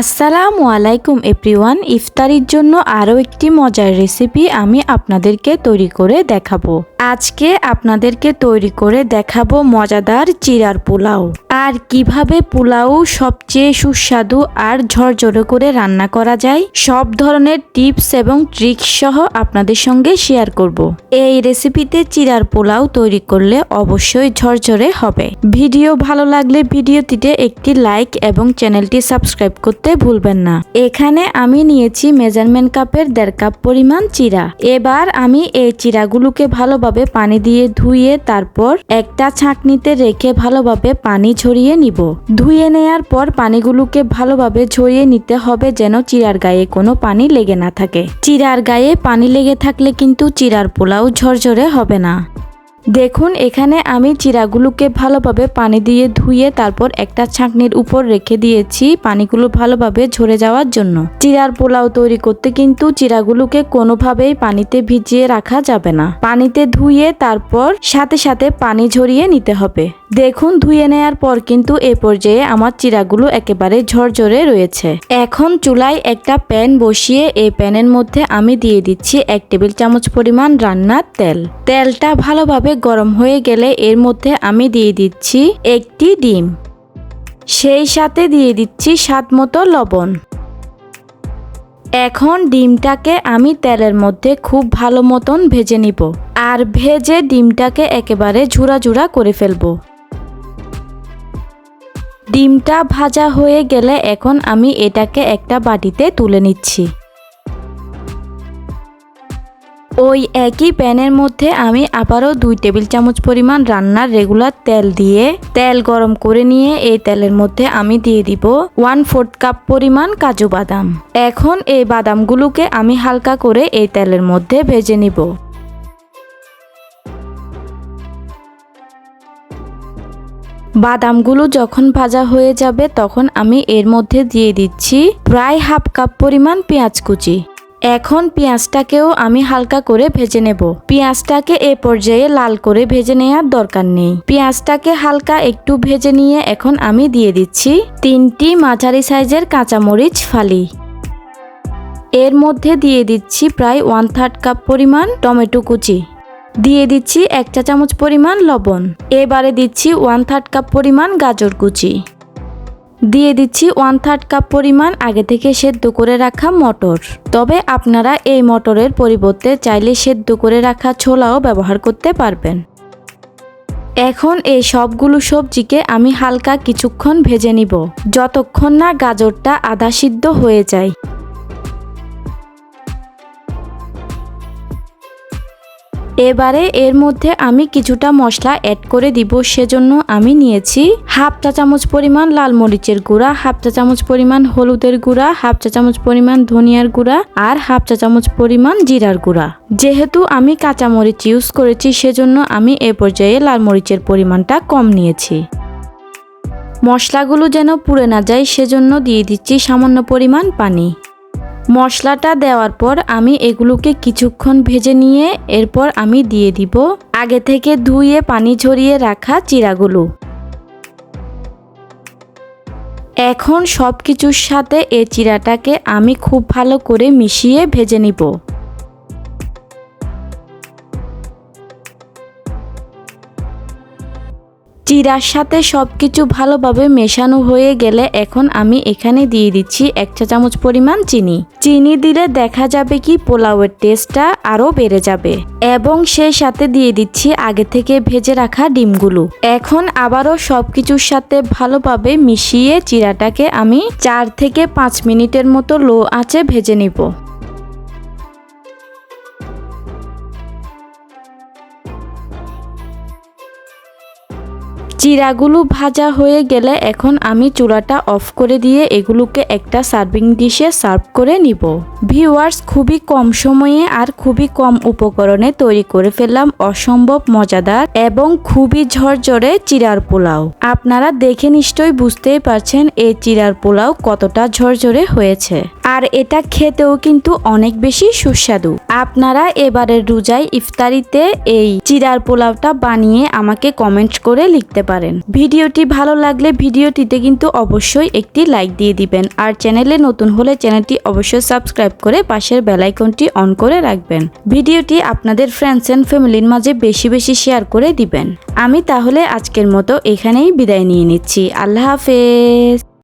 আসসালামু আলাইকুম এভরিওয়ান। ইফতারির জন্য আরও একটি মজার রেসিপি আমি আপনাদেরকে তৈরি করে দেখাবো। আজকে আপনাদেরকে তৈরি করে দেখাবো মজাদার চিরার পোলাও। আর কীভাবে পোলাও সবচেয়ে সুস্বাদু আর ঝরঝরে করে রান্না করা যায়, সব ধরনের টিপস এবং ট্রিক্স সহ আপনাদের সঙ্গে শেয়ার করব। এই রেসিপিতে চিরার পোলাও তৈরি করলে অবশ্যই ঝরঝরে হবে। ভিডিও ভালো লাগলে ভিডিওটিতে একটি লাইক এবং চ্যানেলটি সাবস্ক্রাইব করতে ভুলবেন না। এখানে আমি নিয়েছি মেজারমেন্ট কাপের দেড় কাপ পরিমাণ চিরা। এবার আমি এই চিরাগুলোকে ভালোভাবে পানি দিয়ে ধুয়ে তারপর একটা ছাঁকনিতে রেখে ভালোভাবে পানি ঝরিয়ে নিব। ধুয়ে নেয়ার পর পানিগুলোকে ভালোভাবে ঝরিয়ে নিতে হবে যেন চিরার গায়ে কোনো পানি লেগে না থাকে। চিরার গায়ে পানি লেগে থাকলে কিন্তু চিরার পোলাও ঝরঝরে হবে না। দেখুন, এখানে আমি চিরাগুলোকে ভালোভাবে পানি দিয়ে ধুয়ে তারপর একটা ছাঁকনির উপর রেখে দিয়েছি পানিগুলো ভালোভাবে ঝরে যাওয়ার জন্য। চিরার পোলাও তৈরি করতে কিন্তু চিরাগুলোকে কোনোভাবেই পানিতে ভিজিয়ে রাখা যাবে না। পানিতে ধুয়ে তারপর সাথে সাথে পানি ঝরিয়ে নিতে হবে। দেখুন, ধুয়ে নেয়ার পর কিন্তু এ পর্যায়ে আমার চিরাগুলো একেবারে ঝরঝরে রয়েছে। এখন চুলায় একটা প্যান বসিয়ে এই প্যানের মধ্যে আমি দিয়ে দিচ্ছি এক টেবিল চামচ পরিমাণ রান্নার তেল। তেলটা ভালোভাবে গরম হয়ে গেলে এর মধ্যে আমি দিয়ে দিচ্ছি একটি ডিম। সেই সাথে দিয়ে দিচ্ছি স্বাদ মতো লবণ। এখন ডিমটাকে আমি তেলের মধ্যে খুব ভালো মতন ভেজে নিব আর ভেজে ডিমটাকে একেবারে ঝুরা ঝুরা করে ফেলব। ডিমটা ভাজা হয়ে গেলে এখন আমি এটাকে একটা বাটিতে তুলে নিচ্ছি। ওই একই প্যানের মধ্যে আমি আবারও দুই টেবিল চামচ পরিমাণ রান্নার রেগুলার তেল দিয়ে তেল গরম করে নিয়ে এই তেলের মধ্যে আমি দিয়ে দিব ওয়ান ফোর্থ কাপ পরিমাণ কাজু বাদাম। এখন এই বাদামগুলোকে আমি হালকা করে এই তেলের মধ্যে ভেজে নিব। বাদামগুলো যখন ভাজা হয়ে যাবে তখন আমি এর মধ্যে দিয়ে দিচ্ছি প্রায় হাফ কাপ পরিমাণ পেঁয়াজ কুচি। এখন পেঁয়াজটাকেও আমি হালকা করে ভেজে নেব। পেঁয়াজটাকে এ পর্যায়ে লাল করে ভেজে নেওয়ার দরকার নেই। পেঁয়াজটাকে হালকা একটু ভেজে নিয়ে এখন আমি দিয়ে দিচ্ছি তিনটি মাঝারি সাইজের কাঁচামরিচ ফালি। এর মধ্যে দিয়ে দিচ্ছি প্রায় ওয়ান থার্ড কাপ পরিমাণ টমেটো কুচি। দিয়ে দিচ্ছি এক চা চামচ পরিমাণ লবণ। এবারে দিচ্ছি ওয়ান থার্ড কাপ পরিমাণ গাজর কুচি। দিয়ে দিচ্ছি ওয়ান থার্ড কাপ পরিমাণ আগে থেকে সেদ্ধ করে রাখা মটর। তবে আপনারা এই মটরের পরিবর্তে চাইলে সেদ্ধ করে রাখা ছোলাও ব্যবহার করতে পারবেন। এখন এই সবগুলো সবজিকে আমি হালকা কিছুক্ষণ ভেজে নিব, যতক্ষণ না গাজরটা আধা সিদ্ধ হয়ে যায়। এবারে এর মধ্যে আমি কিছুটা মশলা অ্যাড করে দিব, সেজন্য আমি নিয়েছি হাফ চা চামচ পরিমাণ লাল মরিচের গুঁড়া, হাফ চা চামচ পরিমাণ হলুদের গুঁড়া, হাফ চা চামচ পরিমাণ ধনিয়ার গুঁড়া আর হাফ চা চামচ পরিমাণ জিরার গুঁড়া। যেহেতু আমি কাঁচা মরিচ ইউজ করেছি, সেজন্য আমি এ পর্যায়ে লাল মরিচের পরিমাণটা কম নিয়েছি। মশলাগুলো যেন পুড়ে না যায়, সেজন্য দিয়ে দিচ্ছি সামান্য পরিমাণ পানি। মশলাটা দেওয়ার পর আমি এগুলোকে কিছুক্ষণ ভেজে নিয়ে এরপর আমি দিয়ে দিব আগে থেকে ধুয়ে পানি ঝরিয়ে রাখা চিরাগুলো। এখন সব কিছুর সাথে এ চিরাটাকে আমি খুব ভালো করে মিশিয়ে ভেজে নিব। চিরার সাথে সব কিছু ভালোভাবে মেশানো হয়ে গেলে এখন আমি এখানে দিয়ে দিচ্ছি এক চা চামচ পরিমাণ চিনি। চিনি দিলে দেখা যাবে কি পোলাওয়ের টেস্টটা আরও বেড়ে যাবে। এবং সেই সাথে দিয়ে দিচ্ছি আগে থেকে ভেজে রাখা ডিমগুলো। এখন আবারও সব কিছুর সাথে ভালোভাবে মিশিয়ে চিরাটাকে আমি চার থেকে পাঁচ মিনিটের মতো লো আঁচে ভেজে নিব। চিরাগুলো ভাজা হয়ে গেলে এখন আমি চূড়াটা অফ করে দিয়ে এগুলোকে একটা সার্ভিং ডিশে সার্ভ করে নিব। ভিউয়ার্স, খুবই কম সময়ে আর খুবই কম উপকরণে তৈরি করে ফেললাম অসম্ভব মজাদার এবং খুবই ঝরঝরে চিরার পোলাও। আপনারা দেখে নিশ্চয়ই বুঝতেই পারছেন এই চিরার পোলাও কতটা ঝরঝরে হয়েছে। আর এটা খেতেও কিন্তু অনেক বেশি সুস্বাদু। আপনারা এবারের রোজায় ইফতারিতে এই চিরার পোলাওটা বানিয়ে আমাকে কমেন্ট করে লিখতে পারেন। ভিডিওটি ভালো লাগলে ভিডিওটিতে কিন্তু অবশ্যই একটি লাইক দিয়ে দিবেন। আর চ্যানেলে নতুন হলে চ্যানেলটি অবশ্যই সাবস্ক্রাইব করে পাশের বেলাইকনটি অন করে রাখবেন। ভিডিওটি আপনাদের ফ্রেন্ডস অ্যান্ড ফ্যামিলির মাঝে বেশি বেশি শেয়ার করে দিবেন। আমি তাহলে আজকের মতো এখানেই বিদায় নিয়ে নিচ্ছি। আল্লাহ হাফেজ।